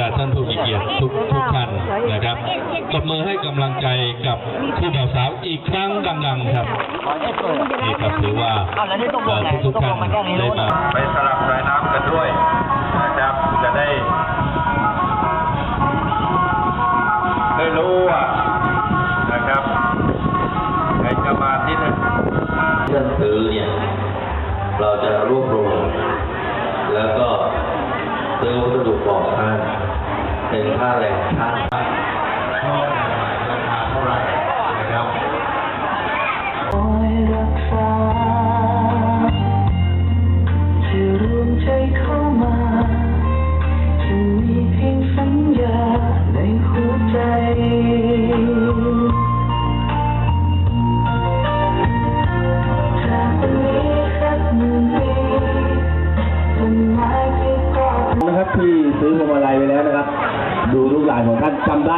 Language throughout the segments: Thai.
ดาท่านผู้มีเกียรติทุกทุกท่านนะครับตบมือให้กำลังใจกับผู้บ่าวสาวอีกครั้งดัง ๆ ครับนี่ครับถือว่าทุกทุกท่านได้มาไปสลับสายน้ำกันด้วยนะครับจะได้ได้รู้ว่านะครับใครจะมาที่นี่เรื่องถือเนี่ยเราจะรวบรวม วัสดุก่อสร้างเป็นค่าแรงช่าง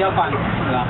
เองเที่ยวฟันเหรอ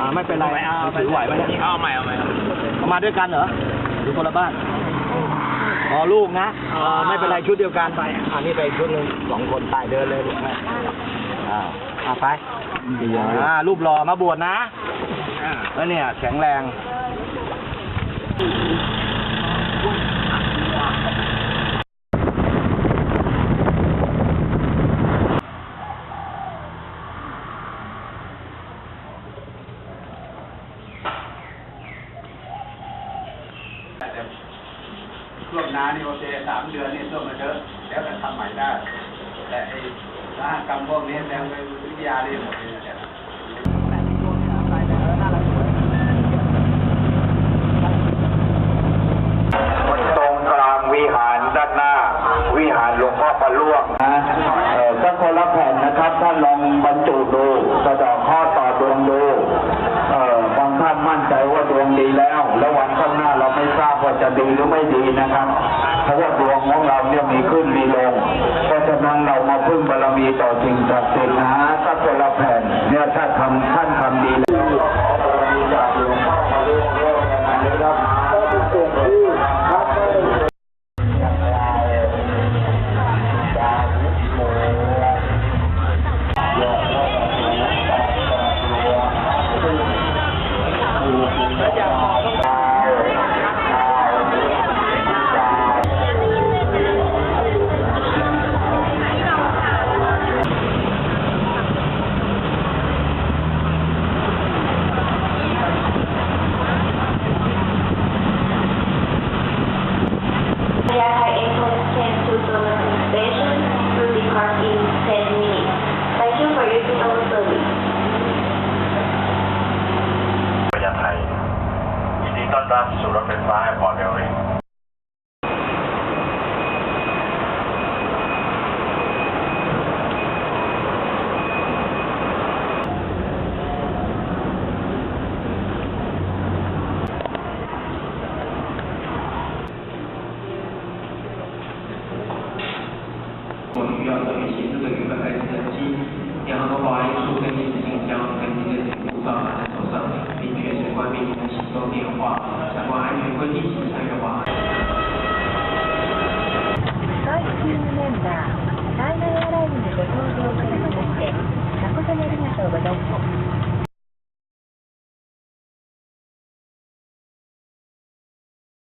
อ่าไม่เป็นไรถือไหวไหม เนี่ยเอาใหม่เอาใหม่เอามาด้วยกันเหรอหรือคนละบ้านอ๋อลูกนะเออไม่เป็นไรชุดเดียวกันไปอันนี้ไปชุดหนึ่งสองคนตายเดินเลยลูกแม่อ่าอ่าไปอ่ารูปหล่อมาบวชนะแล้วเนี่ยแข็งแรง ช่วงน้านี่โอเคสามเดือนนี่ช่วงมาเยอะแล้วจะทำใหม่ได้ แต่ไอ้สหกรรมพวกนี้แนววิทยาเรียนหมดเลยนี่ยตรงกลางวิหารด้านหน้า วิหารหลวงพ่อประล่วงนะเออสักคนละแผ่น ว่าจะดีหรือไม่ดีนะครับเพราะว่าดวงของเราเนี่ยมีขึ้นมีลง เพราะฉะนั้นเรามาพึ่งบารมีต่อจริงศักดิ์สิทธิ์นะสักคนละแผ่นเนี่ยถ้าทำท่านทำดีแล้ว ต้อนรับสู่รถไฟฟ้าแอร์พอร์ตเรลลิง 我们要特别写这个原本孩子的机，然后把艺术跟你的信箱跟你的护照拿在手上，并确实 关面的行动变化，相关安全规定形成的话。バー、アライご搭乗くださいまして、誠にありがとうございます。